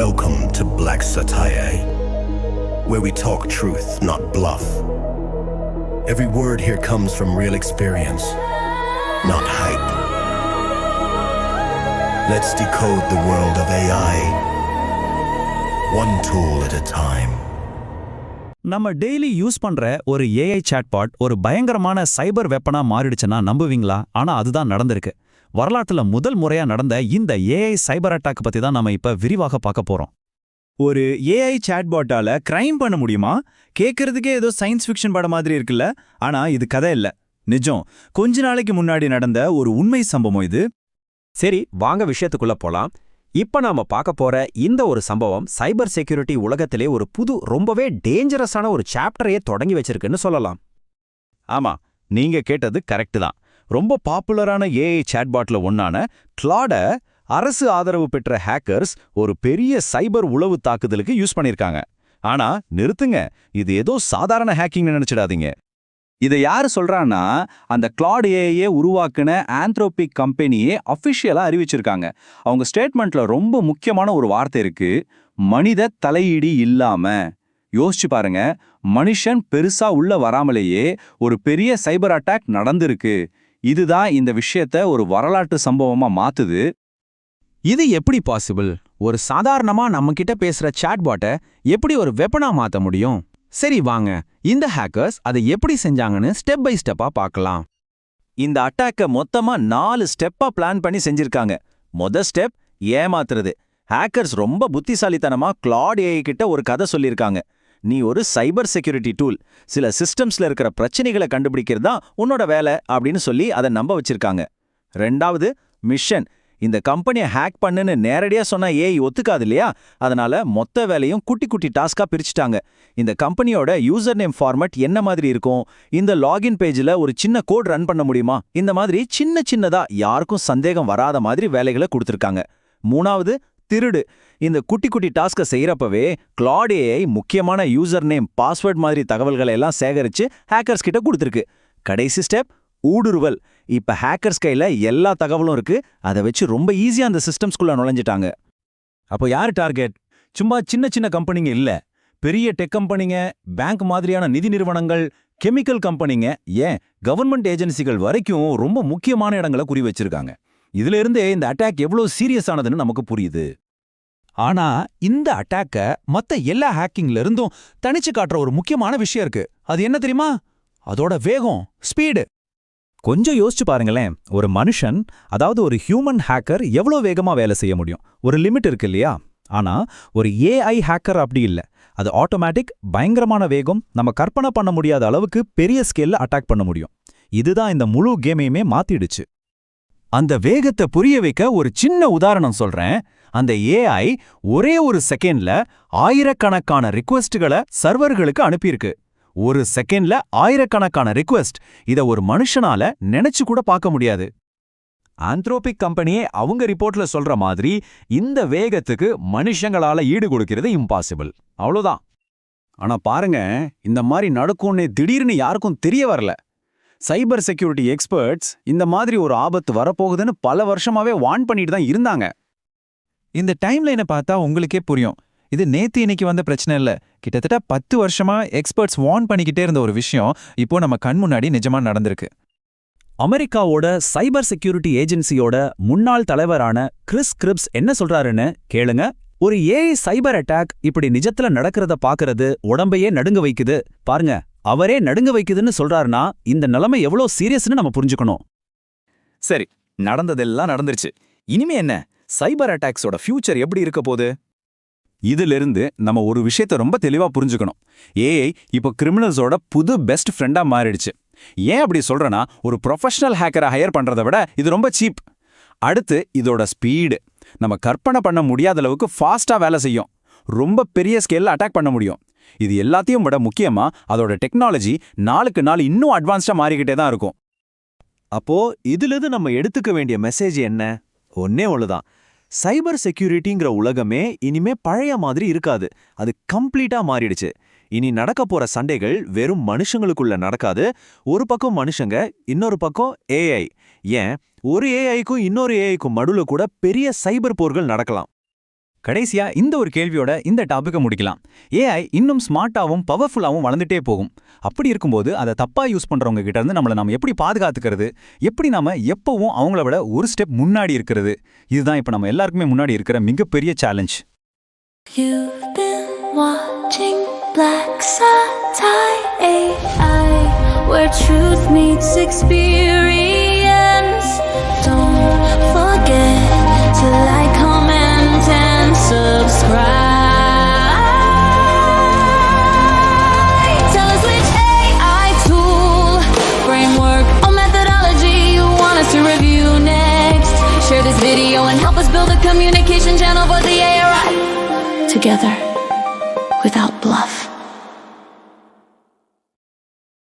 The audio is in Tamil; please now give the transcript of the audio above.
Welcome to Black Satire, where we talk truth, not bluff. Every word here comes from real experience, not hype. Let's decode the world of AI, one tool at a time. நம்ம டெய்லி யூஸ் பண்ற ஒரு ஏஐ சாட்பாட் ஒரு பயங்கரமான சைபர் வெப்பனா மாறிடுச்சுன்னா நம்புவீங்களா ஆனா அதுதான் நடந்திருக்கு வரலாற்றுல முதல் முறையா நடந்த இந்த ஏஐ சைபர் அட்டாக் பத்தி தான் நாம இப்ப விரிவாக பார்க்க போறோம். ஒரு ஏஐ சாட்பாட்டால கிரைம் பண்ண முடியுமா? கேட்கறதுக்கே ஏதோ சயின்ஸ் ஃபிக்ஷன் படம் மாதிரி இருக்குல்ல? ஆனா இது கதை இல்ல. நிஜம். கொஞ்ச நாளைக்கு முன்னாடி நடந்த ஒரு உண்மை சம்பவம் இது. சரி வாங்க விஷயத்துக்குள்ள போலாம். இப்ப நாம பார்க்க போற இந்த ஒரு சம்பவம் சைபர் செக்யூரிட்டி உலகத்திலே ஒரு புது ரொம்பவே டேஞ்சரஸான ஒரு சாப்டரையே தொடங்கி வச்சிருக்குன்னு சொல்லலாம். ஆமா நீங்க கேட்டது கரெக்ட் தான். ரொம்ப பாப்புலரான ஏஐ சாட்பாட்ல ஒன்னான கிளாட அரசு ஆதரவு பெற்ற ஹேக்கர்ஸ் ஒரு பெரிய சைபர் உளவு தாக்குதலுக்கு யூஸ் பண்ணிருக்காங்க. ஆனா நிறுத்துங்க. இது ஏதோ சாதாரண ஹேக்கிங்னு நினைச்சிடாதீங்க. இதை யாரு சொல்றான்னா அந்த கிளாட் ஏஐயே உருவாக்குன ஆந்த்ரோபிக் கம்பெனியே அஃபிஷியலா அறிவிச்சிருக்காங்க. அவங்க ஸ்டேட்மெண்ட்ல ரொம்ப முக்கியமான ஒரு வார்த்தை இருக்கு. மனித தலையீடு இல்லாம. யோசிச்சு பாருங்க. மனுஷன் பெருசா உள்ள வராமலேயே ஒரு பெரிய சைபர் அட்டாக் நடந்திருக்கு. இதுதான் இந்த விஷயத்த ஒரு வரலாற்று சம்பவமா மாத்துது. இது எப்படி பாசிபிள் ஒரு சாதாரணமா நம்ம கிட்ட பேசுற சாட்பாட்டை எப்படி ஒரு வெப்பனா மாத்த முடியும்? சரி வாங்க. இந்த ஹேக்கர்ஸ் அதை எப்படி செஞ்சாங்கன்னு ஸ்டெப் பை ஸ்டெப்பா பார்க்கலாம். இந்த அட்டாக்க மொத்தமா நாலு ஸ்டெப்பா பிளான் பண்ணி செஞ்சிருக்காங்க. மொத ஸ்டெப் ஏமாத்துறது. ஹேக்கர்ஸ் ரொம்ப புத்திசாலித்தனமா கிளாட் ஏஐ கிட்ட ஒரு கதை சொல்லியிருக்காங்க நீ ஒரு சைபர் செக்யூரிட்டி டூல். சில சிஸ்டம்ஸ்ல இருக்கிற பிரச்சனைகளை கண்டுபிடிக்கிறது தான் உன்னோட வேலை அப்படின்னு சொல்லி அதை நம்ப வச்சிருக்காங்க. ரெண்டாவது மிஷன். இந்த கம்பெனியை ஹேக் பண்ணுன்னு நேரடியா சொன்னால் ஏஐ ஒத்துக்காது இல்லையா? அதனால மொத்த வேலையும் குட்டி குட்டி டாஸ்காக பிரிச்சுட்டாங்க. இந்த கம்பெனியோட யூசர் நேம் ஃபார்மட் என்ன மாதிரி இருக்கும்? இந்த லாகின் பேஜ்ல ஒரு சின்ன கோட் ரன் பண்ண முடியுமா? இந்த மாதிரி சின்ன சின்னதா யாருக்கும் சந்தேகம் வராத மாதிரி வேலைகளை கொடுத்துருக்காங்க. மூணாவது திருடு. இந்த குட்டி குட்டி டாஸ்கை செய்யறப்பவே கிளாட் ஏஐ முக்கியமான யூசர் நேம் பாஸ்வேர்ட் மாதிரி தகவல்களை எல்லாம் சேகரிச்சு ஹேக்கர்ஸ் கிட்ட கொடுத்துருக்கு. கடைசி ஸ்டெப் ஊடுருவல். இப்ப ஹேக்கர்ஸ் கையில் எல்லா தகவலும் இருக்கு. அதை வச்சு ரொம்ப ஈஸியா அந்த சிஸ்டம்ஸ்குள்ள நுழைஞ்சிட்டாங்க. அப்போ யார் டார்கெட் சும்மா சின்ன சின்ன கம்பெனிங்க இல்ல. பெரிய டெக் கம்பெனிங்க பேங்க் மாதிரியான நிதி நிறுவனங்கள் கெமிக்கல் கம்பெனிங்க ஏன் கவர்மெண்ட் ஏஜென்சிகள் வரைக்கும் ரொம்ப முக்கியமான இடங்களை குறி வச்சிருக்காங்க. இதுல இருந்தே இந்த அட்டாக் எவ்வளோ சீரியஸ் ஆனதுன்னு நமக்கு புரியுது. ஆனா இந்த அட்டாக்க மத்த எல்லா ஹேக்கிங்ல இருந்தும் தனிச்சு காட்டுற ஒரு முக்கியமான விஷயம் இருக்கு. அது என்ன தெரியுமா? அதோட வேகம் ஸ்பீடு கொஞ்சம் யோசிச்சு பாருங்களேன். ஒரு மனுஷன் அதாவது ஒரு ஹியூமன் ஹேக்கர் எவ்வளோ வேகமா வேலை செய்ய முடியும்? ஒரு லிமிட் இருக்கு இல்லையா? ஆனா ஒரு ஏஐ ஹேக்கர் அப்படி இல்ல. அது ஆட்டோமேட்டிக் பயங்கரமான வேகம் நம்ம கற்பனை பண்ண முடியாத அளவுக்கு பெரிய ஸ்கேல்ல அட்டாக் பண்ண முடியும். இதுதான் இந்த முழு கேமையுமே மாத்திடுச்சு. அந்த வேகத்தை புரிய வைக்க ஒரு சின்ன உதாரணம் சொல்றேன். அந்த ஏஐ ஒரே ஒரு செகண்ட்ல ஆயிரக்கணக்கான ரிக்வெஸ்ட்களை சர்வர்களுக்கு அனுப்பியிருக்கு. ஒரு செகண்ட்ல ஆயிரக்கணக்கான ரிக்வெஸ்ட் இத ஒரு மனுஷனால நினைச்சு கூட பார்க்க முடியாது. ஆந்த்ரோபிக் கம்பெனியே அவங்க ரிப்போர்ட்ல சொல்ற மாதிரி இந்த வேகத்துக்கு மனுஷங்களால ஈடு கொடுக்கிறது இம்பாசிபிள் அவ்வளோதான் ஆனா பாருங்க இந்த மாதிரி நடக்கும்னு திடீர்னு யாருக்கும் தெரிய வரல. சைபர் செக்யூரிட்டி எக்ஸ்பர்ட்ஸ் இந்த மாதிரி ஒரு ஆபத்து வரப்போகுதுன்னு பல வருஷமாவே வான் பண்ணிட்டு தான் இருந்தாங்க. இந்த டைம்லைனை பார்த்தா உங்களுக்கே புரியும். இது நேத்து இன்னைக்கு வந்த பிரச்சனை இல்ல. கிட்டத்தட்ட பத்து வருஷமா எக்ஸ்பர்ட்ஸ் வார்ன் பண்ணிக்கிட்டே இருந்த ஒரு விஷயம் இப்போ நம்ம கண் முன்னாடி நிஜமா நடந்திருக்கு. அமெரிக்காவோட சைபர் செக்யூரிட்டி ஏஜென்சியோட முன்னாள் தலைவரான கிறிஸ் கிரிப்ஸ் என்ன சொல்றாருன்னு கேளுங்க. ஒரு ஏஐ சைபர் அட்டாக் இப்படி நிஜத்துல நடக்கிறத பாக்குறது உடம்பையே நடுங்க வைக்குது. பாருங்க அவரே நடுங்க வைக்குதுன்னு சொல்றாருன்னா இந்த நிலைமை எவ்வளோ சீரியஸ்னு நம்ம புரிஞ்சுக்கணும். சரி நடந்ததெல்லாம் நடந்துருச்சு. இனிமே என்ன? சைபர் அட்டாக்ஸோட ஃபியூச்சர் எப்படி இருக்க போகுது? இதிலிருந்து நம்ம ஒரு விஷயத்த ரொம்ப தெளிவா புரிஞ்சுக்கணும். ஏஐ இப்போ கிரிமினல்ஸோட புது பெஸ்ட் ஃப்ரெண்டா மாறிடுச்சு. ஏன் அப்படி சொல்றேன்னா ஒரு ப்ரொஃபஷனல் ஹேக்கரை ஹையர் பண்றதை விட இது ரொம்ப சீப் அடுத்து இதோட ஸ்பீடு நம்ம கற்பனை பண்ண முடியாத அளவுக்கு ஃபாஸ்ட்டாக வேலை செய்யும். ரொம்ப பெரிய ஸ்கேலில் அட்டாக் பண்ண முடியும். இது எல்லாத்தையும் விட முக்கியமா அதோட டெக்னாலஜி நாளுக்கு நாள் இன்னும் அட்வான்ஸ்டா மாறிக்கிட்டே தான் இருக்கும். அப்போ இதிலிருந்து நம்ம எடுத்துக்க வேண்டிய மெசேஜ் என்ன? ஒன்னே ஒண்ணுதான். சைபர் செக்யூரிட்டிங்கிற உலகமே இனிமே பழைய மாதிரி இருக்காது. அது கம்ப்ளீட்டா மாறிடுச்சு. இனி நடக்க போற சண்டைகள் வெறும் மனுஷங்களுக்குள்ள நடக்காது. ஒரு பக்கம் மனுஷங்க இன்னொரு பக்கம் ஏஐ ஏன்? ஒரு ஏஐக்கும் இன்னொரு ஏஐக்கும் மடுவில் கூட பெரிய சைபர் போர்கள் நடக்கலாம். கடைசியா இந்த ஒரு கேள்வியோட இந்த டாபிக்கை முடிக்கலாம். ஏஐ இன்னும் ஸ்மார்ட்டாகவும் பவர்ஃபுல்லாகவும் வளர்ந்துட்டே போகும். அப்படி இருக்கும்போது அதை தப்பா யூஸ் பண்றவங்க கிட்ட இருந்து நம்மளை நம்ம எப்படி பாதுகாத்துக்கிறது? எப்படி நாம எப்பவும் அவங்கள விட ஒரு ஸ்டெப் முன்னாடி இருக்கிறது? இதுதான் இப்போ நம்ம எல்லாருக்குமே முன்னாடி இருக்கிற மிகப்பெரிய challenge where truth meets experience. the communication channel for the ARI. Together, without bluff.